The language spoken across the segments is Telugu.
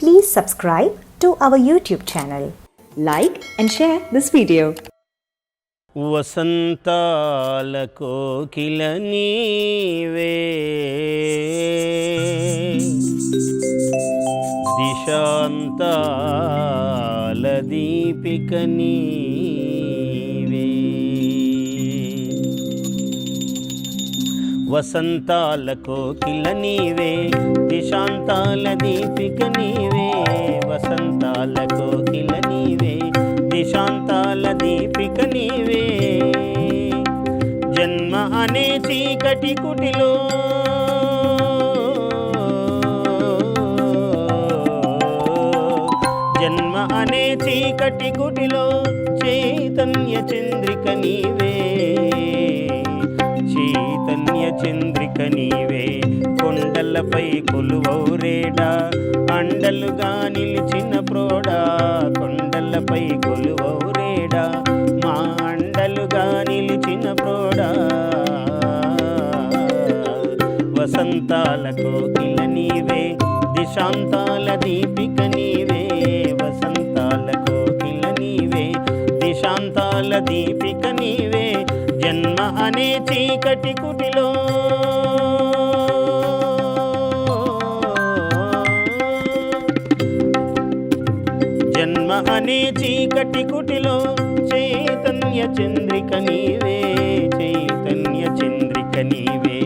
Please subscribe to our YouTube channel. Like and share this video. వసంతాల కోకిల నీవే దిశాంతాల దీపిక నీవే వసంతాల కోకిల నీవే దిశాంతాల దీపిక నీవే కోరిక నీవే. జన్మ అనే చీకటి కుటిలో. జన్మ అనే చీకటి కుటిలో చైతన్య చంద్రిక నీవే. చైతన్య చంద్రిక నీవే. కొండలపై కొలువౌరేడా అండలుగా నిలిచిన ప్రోడా కొండలపై కొలువౌరేడా మా అండలుగా నిలిచిన ప్రోడా. వసంతాల కోకిల నీవే దిశాంతాల దీపిక నీవే. వసంతాల కోకిల నీవే దిశాంతాల దీపిక నీవే. జన్మ అనే చీకటి కుటిలో జన్మ అనే చీకటి కుటిలో చైతన్య చంద్రిక నీవే చైతన్య చంద్రిక నీవే.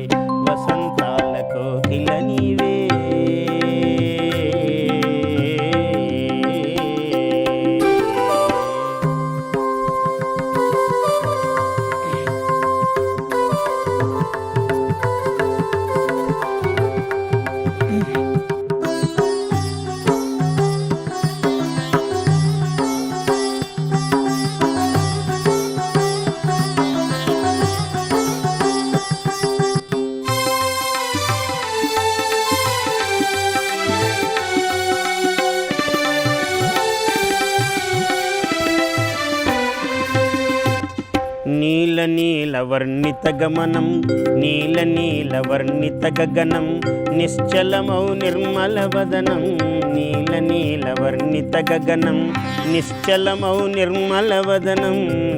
నీల నీల వర్ణిత గమనం నీల నీల వర్ణిత గగనం నిశ్చలమౌ నిర్మల వదనం నీల నీల వర్ణిత గగనం నిశ్చలమౌ నిర్మల వదనం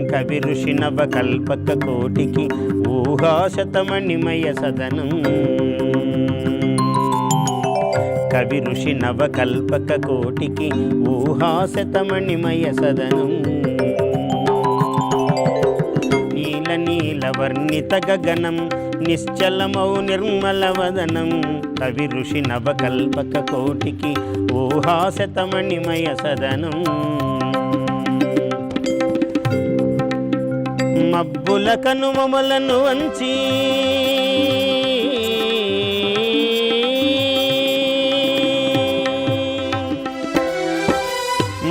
కవి ఋషి నవకల్పక కోటికి ఊహాశతమణిమయ సదనం. కవి ఋషి నవకల్పక కోటికి ఊహాశతమణిమయ సదనం. వర్ణిత గగనం నిశ్చలమౌ నిర్మలవదనం. కవి ఋషి నవకల్పక కోటికి ఊహాశతమణిమయ సదనం. మబ్బుల కనుమములను వంచి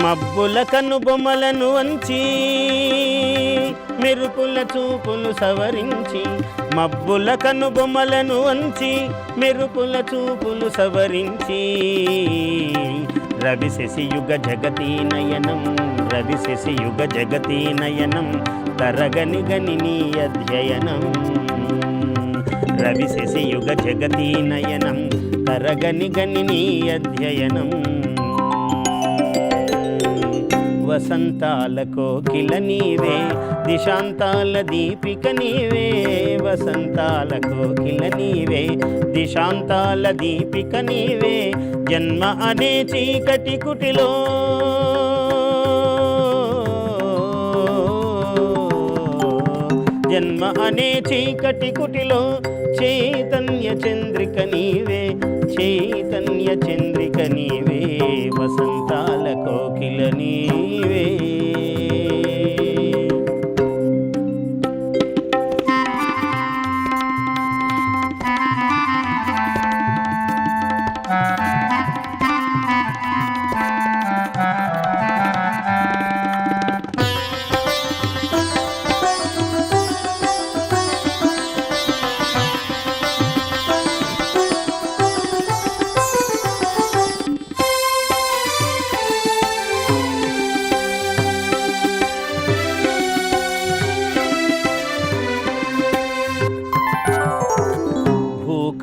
మబ్బుల కనుబొమ్మలను వంచి మెరుపుల చూపులు సవరించి మబ్బుల కనుబొమ్మలను వంచి మెరుపుల చూపులు సవరించి. రవి శశియుగ జగతీ నయనం రవి శశియుగ జగతీ నయనం తరగని గని అధ్యయనం. రవి శశియుగ జగతీ నయనం తరగని గని అధ్యయనం. వసంతాల కోకిల నీవే దిశాంతాల దీపిక నీవే. వసంతాల కోకిల నీవే దిశాంతాల దీపిక నీవే. జన్మ అనే చీకటి కుటిలో. జన్మ అనే చీకటి కుటిలో చైతన్య చంద్రిక నీవే చైతన్య చంద్రిక నీవే. వసంతాల కోకిల నీవే.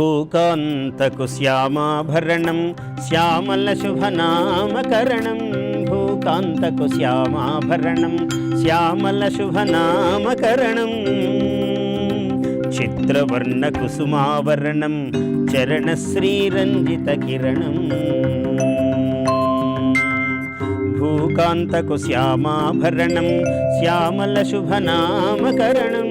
భూకాంతకు శ్యామాభరణం శ్యామల శుభనామకరణం భూకాంతకు శ్యామాభరణం శ్యామల శుభనామకరణం చిత్రవర్ణ కుసుమావరణం చరణ శ్రీరంజిత కిరణం భూకాంతకు శ్యామాభరణం శ్యామల శుభనామకరణం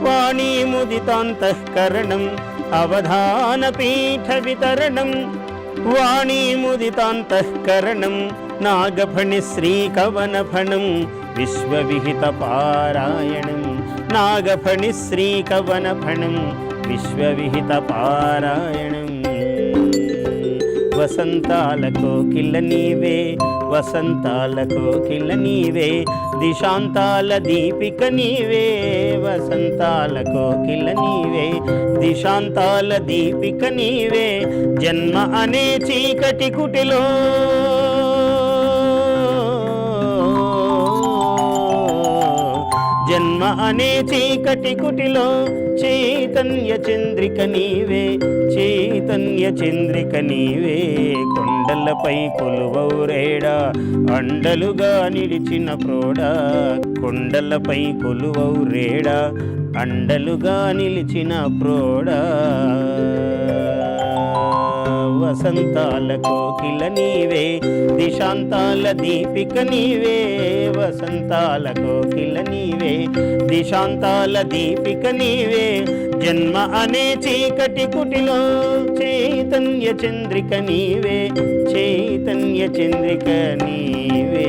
కిరణం అవధాన పీఠ వితరణం అవధాన పీఠ వితరణం వాణీ ముదితాంతఃకరణం అవధాన పీఠ వితరణం వాణీ ముదితాంతఃకరణం అవధాన పీఠ వితరణం వాణీ ముదితాంతఃకరణం నాగఫణి శ్రీకవనఫణం విశ్వవిహిత పారాయణం నాగఫణి శ్రీకవనఫణం విశ్వవిహిత పారాయణం వసంతాల కోకిల నీవే వసంతాల కోకిల నీవే దిశాంతాల దీపిక నీవే. వసంతాల కోకిల నీవే దిశాంతాల దీపిక నీవే. జన్మ అనే చీకటి కుటిలో అనే చీకటి కుటిలో చైతన్య చంద్రిక నీవే చైతన్య చంద్రిక నీవే. కొండలపై కొలువౌరేడా అండలుగా నిలిచిన ప్రోడా. కొండలపై కొలువౌరేడా అండలుగా నిలిచిన ప్రోడా. వసంతాల కోకిల నీవే దిశాంతాల దీపిక నీవే వసంతాల కోకిల నీవే దిశాంతాల దీపిక నీవే. జన్మ అనే చీకటి కుటిలో చైతన్య చంద్రిక నీవే చైతన్య చంద్రిక నీవే.